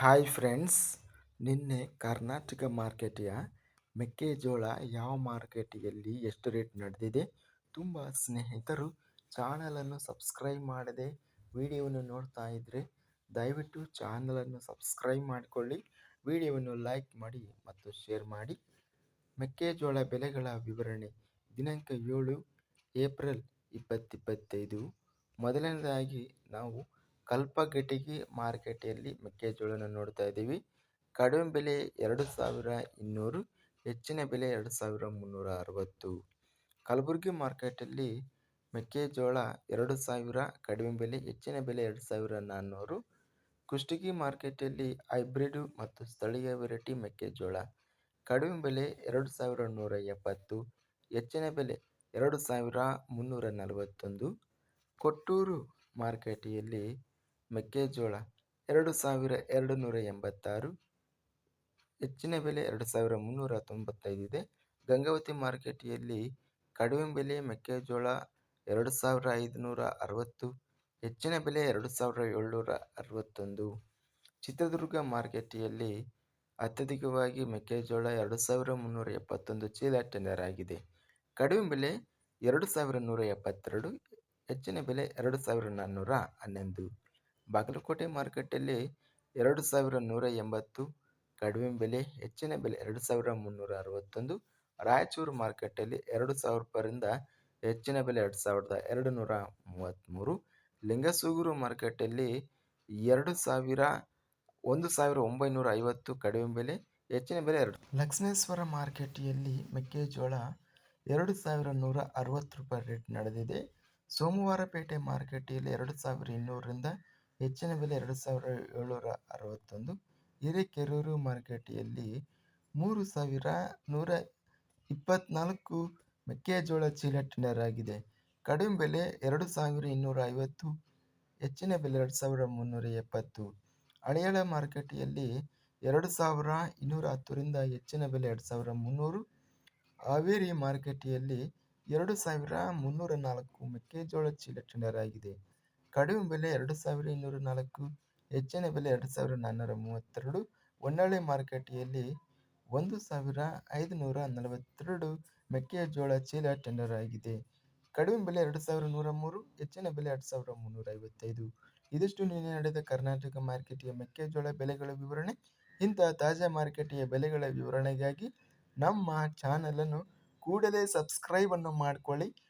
Hi friends, ನಿನ್ನೆ ಕರ್ನಾಟಕ ಮಾರ್ಕೆಟಿಯ ಮೆಕ್ಕೆಜೋಳ ಯಾವ ಮಾರ್ಕೆಟಿಯಲ್ಲಿ ಎಷ್ಟು ರೇಟ್ ನಡೆದಿದೆ? ತುಂಬ ಸ್ನೇಹಿತರು ಚಾನಲನ್ನು ಸಬ್ಸ್ಕ್ರೈಬ್ ಮಾಡದೆ ವಿಡಿಯೋವನ್ನು ನೋಡ್ತಾ ಇದ್ದರೆ ದಯವಿಟ್ಟು ಚಾನಲನ್ನು ಸಬ್ಸ್ಕ್ರೈಬ್ ಮಾಡಿಕೊಳ್ಳಿ, ವಿಡಿಯೋವನ್ನು ಲೈಕ್ ಮಾಡಿ ಮತ್ತು ಶೇರ್ ಮಾಡಿ. ಮೆಕ್ಕೆಜೋಳ ಬೆಲೆಗಳ ವಿವರಣೆ, ದಿನಾಂಕ ಏಳು ಏಪ್ರಿಲ್ ಇಪ್ಪತ್ತಿಪ್ಪತ್ತೈದು ಮೊದಲನೇದಾಗಿ ನಾವು ಕಲ್ಪಗಟಿಗೆ ಮಾರ್ಕೆಟಲ್ಲಿ ಮೆಕ್ಕೆಜೋಳನ ನೋಡ್ತಾ ಇದ್ದೀವಿ. ಕಡಿಮೆ ಬೆಲೆ ಎರಡು ಸಾವಿರ ಇನ್ನೂರು, ಹೆಚ್ಚಿನ ಬೆಲೆ ಎರಡು ಸಾವಿರ ಮುನ್ನೂರ ಅರವತ್ತು. ಕಲಬುರಗಿ ಮಾರ್ಕೆಟಲ್ಲಿ ಮೆಕ್ಕೆಜೋಳ ಎರಡು ಸಾವಿರ, ಕಡಿಮೆ ಬೆಲೆ, ಹೆಚ್ಚಿನ ಬೆಲೆ ಎರಡು ಸಾವಿರ ನಾನ್ನೂರು. ಕುಷ್ಟಗಿ ಮಾರ್ಕೆಟಲ್ಲಿ ಹೈಬ್ರಿಡು ಮತ್ತು ಸ್ಥಳೀಯ ವೆರೈಟಿ ಮೆಕ್ಕೆಜೋಳ, ಕಡಿಮೆ ಬೆಲೆ ಎರಡು ಸಾವಿರ ನೂರ ಎಪ್ಪತ್ತು, ಹೆಚ್ಚಿನ ಬೆಲೆ ಎರಡು ಸಾವಿರ ಮುನ್ನೂರ ನಲವತ್ತೊಂದು. ಕೊಟ್ಟೂರು ಮಾರ್ಕೆಟಿಯಲ್ಲಿ ಮೆಕ್ಕೆಜೋಳ ಎರಡು ಸಾವಿರ ಎರಡು ನೂರ ಎಂಬತ್ತಾರು, ಹೆಚ್ಚಿನ ಬೆಲೆ ಎರಡು ಸಾವಿರ ಮುನ್ನೂರ ತೊಂಬತ್ತೈದಿದೆ ಗಂಗಾವತಿ ಮಾರ್ಕೆಟಿಯಲ್ಲಿ ಕಡಿಮೆ ಬೆಲೆ ಮೆಕ್ಕೆಜೋಳ ಎರಡು ಸಾವಿರ ಐದುನೂರ ಅರವತ್ತು, ಹೆಚ್ಚಿನ ಬೆಲೆ ಎರಡು ಸಾವಿರ ಏಳ್ನೂರ ಅರವತ್ತೊಂದು. ಚಿತ್ರದುರ್ಗ ಮಾರ್ಕೆಟಿಯಲ್ಲಿ ಅತ್ಯಧಿಕವಾಗಿ ಮೆಕ್ಕೆಜೋಳ ಎರಡು ಸಾವಿರ ಮುನ್ನೂರ ಎಪ್ಪತ್ತೊಂದು ಚೀಲ ಟೆಂಡರ್ ಆಗಿದೆ. ಕಡಿಮೆ ಬೆಲೆ ಎರಡು ಸಾವಿರ ನೂರ ಎಪ್ಪತ್ತೆರಡು, ಹೆಚ್ಚಿನ ಬೆಲೆ ಎರಡು ಸಾವಿರ ನಾನ್ನೂರ ಹನ್ನೊಂದು. ಬಾಗಲಕೋಟೆ ಮಾರುಕಟ್ಟೆಯಲ್ಲಿ ಎರಡು ಸಾವಿರ ನೂರ ಎಂಬತ್ತು ಕಡಿಮೆ ಬೆಲೆ, ಹೆಚ್ಚಿನ ಬೆಲೆ ಎರಡು ಸಾವಿರ ಮುನ್ನೂರ ಅರವತ್ತೊಂದು, ರಾಯಚೂರು ಮಾರುಕಟ್ಟೆಯಲ್ಲಿ ಎರಡು ಸಾವಿರ ರೂಪಾಯಿಂದ ಹೆಚ್ಚಿನ ಬೆಲೆ ಎರಡು ಸಾವಿರದ ಎರಡು ನೂರ ಮೂವತ್ತ್ಮೂರು ಲಿಂಗಸೂಗೂರು ಮಾರುಕಟ್ಟೆಯಲ್ಲಿ ಎರಡು ಸಾವಿರ, ಒಂದು ಸಾವಿರ ಒಂಬೈನೂರ ಐವತ್ತು ಕಡಿಮೆ ಬೆಲೆ, ಹೆಚ್ಚಿನ ಬೆಲೆ ಎರಡು ಲಕ್ಷ್ಮೇಶ್ವರ ಮಾರುಕಟ್ಟೆಯಲ್ಲಿ ಮೆಕ್ಕೆಜೋಳ ಎರಡು ಸಾವಿರ ನೂರ ಅರವತ್ತು ರೂಪಾಯಿ ರೇಟ್ ನಡೆದಿದೆ. ಸೋಮವಾರಪೇಟೆ ಮಾರುಕಟ್ಟೆಯಲ್ಲಿ ಎರಡು ಸಾವಿರ ಇನ್ನೂರರಿಂದ ಹೆಚ್ಚಿನ ಬೆಲೆ ಎರಡು ಸಾವಿರ ಏಳ್ನೂರ ಅರವತ್ತೊಂದು ಹಿರೇಕೆರೂರು ಮಾರುಕಟ್ಟೆಯಲ್ಲಿ ಮೂರು ಸಾವಿರ ನೂರ ಇಪ್ಪತ್ತ್ನಾಲ್ಕು ಮೆಕ್ಕೆಜೋಳ ಚೀಲ ಟೆಂಡರ್ ಆಗಿದೆ ಕಡಿಮೆ ಬೆಲೆ ಎರಡು ಸಾವಿರ ಇನ್ನೂರ ಐವತ್ತು ಹೆಚ್ಚಿನ ಬೆಲೆ ಎರಡು ಸಾವಿರ ಮುನ್ನೂರ ಎಪ್ಪತ್ತು ಹಳೆಯಳ ಮಾರುಕಟ್ಟೆಯಲ್ಲಿ ಎರಡು ಸಾವಿರ ಇನ್ನೂರ ಹತ್ತರಿಂದ ಹೆಚ್ಚಿನ ಬೆಲೆ ಎರಡು ಸಾವಿರ ಮುನ್ನೂರು. ಹಾವೇರಿ ಮಾರುಕಟ್ಟೆಯಲ್ಲಿ ಎರಡು ಸಾವಿರ ಮುನ್ನೂರ ನಾಲ್ಕು ಮೆಕ್ಕೆಜೋಳ ಚೀಲ ಟೆಂಡರ್ ಆಗಿದೆ ಕಡಿಮೆ ಬೆಲೆ ಎರಡು ಸಾವಿರ ಇನ್ನೂರ ನಾಲ್ಕು, ಹೆಚ್ಚಿನ ಬೆಲೆ ಎರಡು ಸಾವಿರ ನಾನ್ನೂರ ಮೂವತ್ತೆರಡು, ಹೊನ್ನಾಳಿ ಮಾರುಕಟ್ಟೆಯಲ್ಲಿ ಒಂದು ಸಾವಿರ ಐದುನೂರ ನಲವತ್ತೆರಡು ಮೆಕ್ಕೆಜೋಳ ಚೀಲ ಟೆಂಡರ್ ಆಗಿದೆ. ಕಡಿಮೆ ಬೆಲೆ ಎರಡು ಸಾವಿರ ನೂರ ಮೂರು, ಹೆಚ್ಚಿನ ಬೆಲೆ ಎರಡು ಸಾವಿರ ಮುನ್ನೂರ ಐವತ್ತೈದು. ಇದಿಷ್ಟು ನಿನ್ನೆ ನಡೆದ ಕರ್ನಾಟಕ ಮಾರ್ಕೆಟಿಯ ಮೆಕ್ಕೆಜೋಳ ಬೆಲೆಗಳ ವಿವರಣೆ. ಇಂತಹ ತಾಜಾ ಮಾರುಕಟ್ಟೆಯ ಬೆಲೆಗಳ ವಿವರಣೆಗಾಗಿ ನಮ್ಮ ಚಾನಲನ್ನು ಕೂಡಲೇ ಸಬ್ಸ್ಕ್ರೈಬನ್ನು ಮಾಡಿಕೊಳ್ಳಿ.